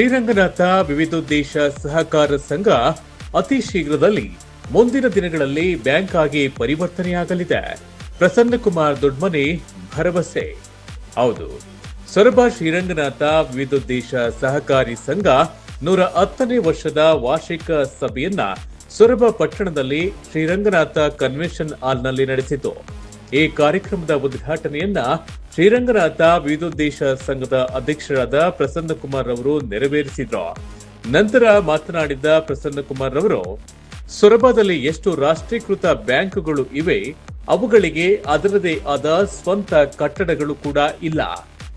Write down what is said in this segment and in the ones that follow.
ಶ್ರೀರಂಗನಾಥ ವಿವಿಧೋದ್ದೇಶ ಸಹಕಾರ ಸಂಘ ಅತಿ ಶೀಘ್ರದಲ್ಲಿ ಮುಂದಿನ ದಿನಗಳಲ್ಲಿ ಬ್ಯಾಂಕ್ ಆಗಿ ಪರಿವರ್ತನೆಯಾಗಲಿದೆ. ಪ್ರಸನ್ನಕುಮಾರ್ ದೊಡ್ಮನೆ ಭರವಸೆ. ಹೌದು, ಸೊರಬ ಶ್ರೀರಂಗನಾಥ ವಿವಿಧೋದ್ದೇಶ ಸಹಕಾರಿ ಸಂಘ ನೂರ ಹತ್ತನೇ ವರ್ಷದ ವಾರ್ಷಿಕ ಸಭೆಯನ್ನ ಸೊರಬ ಪಟ್ಟಣದಲ್ಲಿ ಶ್ರೀರಂಗನಾಥ ಕನ್ವೆನ್ಷನ್ ಹಾಲ್ನಲ್ಲಿ ನಡೆಸಿತು. ಈ ಕಾರ್ಯಕ್ರಮದ ಉದ್ಘಾಟನೆಯನ್ನ ಶ್ರೀರಂಗನಾಥ ವಿವಿಧೋದ್ದೇಶ ಸಂಘದ ಅಧ್ಯಕ್ಷರಾದ ಪ್ರಸನ್ನ ಕುಮಾರ್ ಅವರು ನೆರವೇರಿಸಿದ್ರು. ನಂತರ ಮಾತನಾಡಿದ ಪ್ರಸನ್ನ ಕುಮಾರ್ ಅವರು ಸೊರಬದಲ್ಲಿ ಎಷ್ಟು ರಾಷ್ಟ್ರೀಕೃತ ಬ್ಯಾಂಕ್ಗಳು ಇವೆ, ಅವುಗಳಿಗೆ ಅದರದೇ ಆದ ಸ್ವಂತ ಕಟ್ಟಡಗಳು ಕೂಡ ಇಲ್ಲ.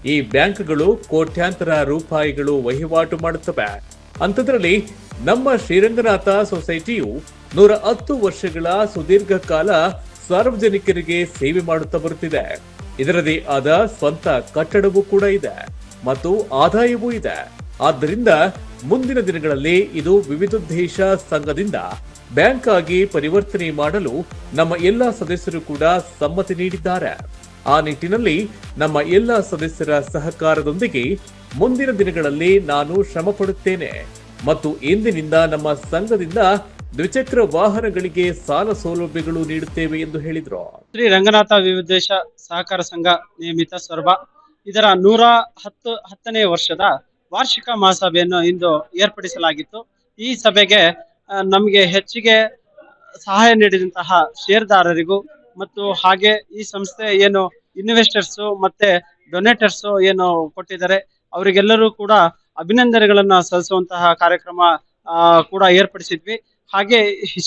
ಈ ಬ್ಯಾಂಕ್ಗಳು ಕೋಟ್ಯಾಂತರ ರೂಪಾಯಿಗಳು ವಹಿವಾಟು ಮಾಡುತ್ತವೆ. ಅಂಥದ್ರಲ್ಲಿ ನಮ್ಮ ಶ್ರೀರಂಗನಾಥ ಸೊಸೈಟಿಯು ನೂರ ಹತ್ತು ವರ್ಷಗಳ ಸುದೀರ್ಘ ಕಾಲ ಸಾರ್ವಜನಿಕರಿಗೆ ಸೇವೆ ಮಾಡುತ್ತಾ ಬರುತ್ತಿದೆ. ಇದರದೇ ಆದ ಸ್ವಂತ ಕಟ್ಟಡವೂ ಕೂಡ ಇದೆ ಮತ್ತು ಆದಾಯವೂ ಇದೆ. ಆದ್ದರಿಂದ ಮುಂದಿನ ದಿನಗಳಲ್ಲಿ ಇದು ವಿವಿಧೋದ್ದೇಶ ಸಂಘದಿಂದ ಬ್ಯಾಂಕ್ ಆಗಿ ಪರಿವರ್ತನೆ ಮಾಡಲು ನಮ್ಮ ಎಲ್ಲಾ ಸದಸ್ಯರು ಕೂಡ ಸಮ್ಮತಿ ನೀಡಿದ್ದಾರೆ. ಆ ನಿಟ್ಟಿನಲ್ಲಿ ನಮ್ಮ ಎಲ್ಲಾ ಸದಸ್ಯರ ಸಹಕಾರದೊಂದಿಗೆ ಮುಂದಿನ ದಿನಗಳಲ್ಲಿ ನಾನು ಶ್ರಮ ಪಡುತ್ತೇನೆ ಮತ್ತು ಇಂದಿನಿಂದ ನಮ್ಮ ಸಂಘದಿಂದ ದ್ವಿಚಕ್ರ ವಾಹನಗಳಿಗೆ ಸಾಲ ಸೌಲಭ್ಯಗಳು ನೀಡುತ್ತೇವೆ ಎಂದು ಹೇಳಿದರು. ಶ್ರೀ ರಂಗನಾಥ ವಿವಿಧೇಶ ಸಹಕಾರ ಸಂಘ ನಿಯಮಿತ ಸ್ವರ್ಭ ಇದರ ನೂರ ಹತ್ತು, ಹತ್ತನೇ ವರ್ಷದ ವಾರ್ಷಿಕ ಮಹಾಸಭೆಯನ್ನು ಇಂದು ಏರ್ಪಡಿಸಲಾಗಿತ್ತು. ಈ ಸಭೆಗೆ ನಮಗೆ ಹೆಚ್ಚಿಗೆ ಸಹಾಯ ನೀಡಿದಂತಹ ಷೇರ್ದಾರರಿಗೂ ಮತ್ತು ಹಾಗೆ ಈ ಸಂಸ್ಥೆ ಏನು ಇನ್ವೆಸ್ಟರ್ಸು ಮತ್ತೆ ಡೊನೇಟರ್ಸು ಏನು ಕೊಟ್ಟಿದ್ದಾರೆ, ಅವರಿಗೆಲ್ಲರೂ ಕೂಡ ಅಭಿನಂದನೆಗಳನ್ನು ಸಲ್ಲಿಸುವಂತಹ ಕಾರ್ಯಕ್ರಮ ಕೂಡ ಏರ್ಪಡಿಸಿದ್ವಿ. ಹಾಗೆ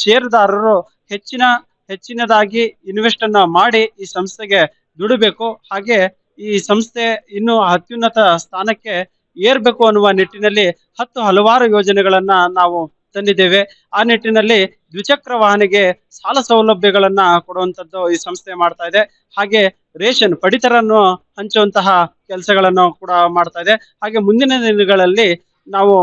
ಷೇರುದಾರರು ಹೆಚ್ಚಿನ, ಹೆಚ್ಚಿನದಾಗಿ ಇನ್ವೆಸ್ಟ್ ಅನ್ನ ಮಾಡಿ ಈ ಸಂಸ್ಥೆಗೆ ದುಡಿಬೇಕು. ಹಾಗೆ ಈ ಸಂಸ್ಥೆ ಇನ್ನು ಅತ್ಯುನ್ನತ ಸ್ಥಾನಕ್ಕೆ ಏರ್ಬೇಕು ಅನ್ನುವ ನಿಟ್ಟಿನಲ್ಲಿ ಹತ್ತು ಹಲವಾರು ಯೋಜನೆಗಳನ್ನ ನಾವು ತಂದಿದ್ದೇವೆ. ಆ ನಿಟ್ಟಿನಲ್ಲಿ ದ್ವಿಚಕ್ರ ವಾಹನಿಗೆ ಸಾಲ ಸೌಲಭ್ಯಗಳನ್ನ ಕೊಡುವಂತದ್ದು ಈ ಸಂಸ್ಥೆ ಮಾಡ್ತಾ ಇದೆ. ಹಾಗೆ ರೇಷನ್ ಪಡಿತರನ್ನು ಹಂಚುವಂತಹ ಕೆಲಸಗಳನ್ನು ಕೂಡ ಮಾಡ್ತಾ ಇದೆ. ಹಾಗೆ ಮುಂದಿನ ದಿನಗಳಲ್ಲಿ ನಾವು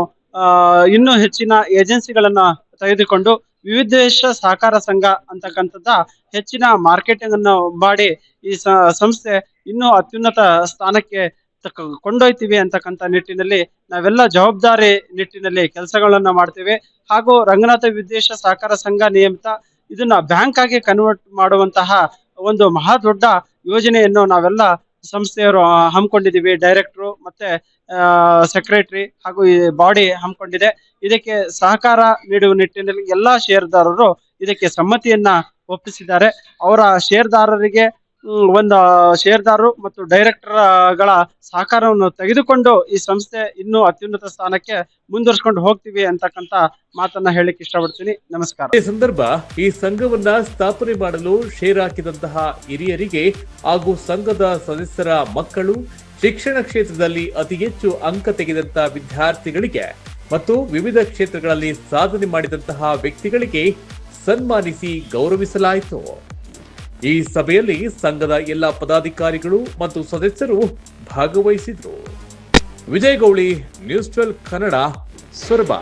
ಇನ್ನೂ ಹೆಚ್ಚಿನ ಏಜೆನ್ಸಿಗಳನ್ನ ತೆಗೆದುಕೊಂಡು ವಿವಿಧೇಶ ಸಹಕಾರ ಸಂಘ ಅಂತಕ್ಕಂಥದ್ದ ಹೆಚ್ಚಿನ ಮಾರ್ಕೆಟಿಂಗ್ ಅನ್ನು ಮಾಡಿ ಈ ಸಂಸ್ಥೆ ಇನ್ನೂ ಅತ್ಯುನ್ನತ ಸ್ಥಾನಕ್ಕೆ ಕೊಂಡೊಯ್ತೀವಿ ಅಂತಕ್ಕಂಥ ನಿಟ್ಟಿನಲ್ಲಿ ನಾವೆಲ್ಲ ಜವಾಬ್ದಾರಿ ನಿಟ್ಟಿನಲ್ಲಿ ಕೆಲಸಗಳನ್ನ ಮಾಡ್ತೇವೆ. ಹಾಗೂ ರಂಗನಾಥ ವಿದೇಶ ಸಹಕಾರ ಸಂಘ ನಿಯಮಿತ ಇದನ್ನ ಬ್ಯಾಂಕ್ ಆಗಿ ಕನ್ವರ್ಟ್ ಮಾಡುವಂತಹ ಒಂದು ಮಹಾ ದೊಡ್ಡ ಯೋಜನೆಯನ್ನು ನಾವೆಲ್ಲ ಸಂಸ್ಥೆಯವರು ಹಮ್ಮಿಕೊಂಡಿದ್ದೀವಿ. ಡೈರೆಕ್ಟ್ರು ಮತ್ತೆ ಸೆಕ್ರೆಟರಿ ಹಾಗೂ ಈ ಬಾಡಿ ಹಮ್ಮಿಕೊಂಡಿದೆ. ಇದಕ್ಕೆ ಸಹಕಾರ ನೀಡುವ ನಿಟ್ಟಿನಲ್ಲಿ ಎಲ್ಲಾ ಷೇರುದಾರರು ಇದಕ್ಕೆ ಸಮ್ಮತಿಯನ್ನ ಒಪ್ಪಿಸಿದ್ದಾರೆ. ಅವರ ಷೇರುದಾರರಿಗೆ ಒಂದು ಷೇರ್ದಾರರು ಮತ್ತು ಡೈರೆಕ್ಟರ್ಗಳ ಸಹಕಾರವನ್ನು ತೆಗೆದುಕೊಂಡು ಈ ಸಂಸ್ಥೆ ಇನ್ನೂ ಅತ್ಯುನ್ನತ ಸ್ಥಾನಕ್ಕೆ ಮುಂದುವರ್ಸ್ಕೊಂಡು ಹೋಗ್ತೀವಿ ಅಂತಕ್ಕಂತ ಮಾತನ್ನ ಹೇಳಿಕ್ ಇಷ್ಟಪಡ್ತೀನಿ. ನಮಸ್ಕಾರ. ಈ ಸಂದರ್ಭ ಈ ಸಂಘವನ್ನ ಸ್ಥಾಪನೆ ಮಾಡಲು ಷೇರ್ ಹಾಕಿದಂತಹ ಹಿರಿಯರಿಗೆ ಹಾಗೂ ಸಂಘದ ಸದಸ್ಯರ ಮಕ್ಕಳು ಶಿಕ್ಷಣ ಕ್ಷೇತ್ರದಲ್ಲಿ ಅತಿ ಹೆಚ್ಚು ಅಂಕ ತೆಗೆದಂತಹ ವಿದ್ಯಾರ್ಥಿಗಳಿಗೆ ಮತ್ತು ವಿವಿಧ ಕ್ಷೇತ್ರಗಳಲ್ಲಿ ಸಾಧನೆ ಮಾಡಿದಂತಹ ವ್ಯಕ್ತಿಗಳಿಗೆ ಸನ್ಮಾನಿಸಿ ಗೌರವಿಸಲಾಯಿತು. ಈ ಸಭೆಯಲ್ಲಿ ಸಂಘದ ಎಲ್ಲ ಪದಾಧಿಕಾರಿಗಳು ಮತ್ತು ಸದಸ್ಯರು ಭಾಗವಹಿಸಿದ್ರು. Vijay Gouli news twelve Kannada, Soraba.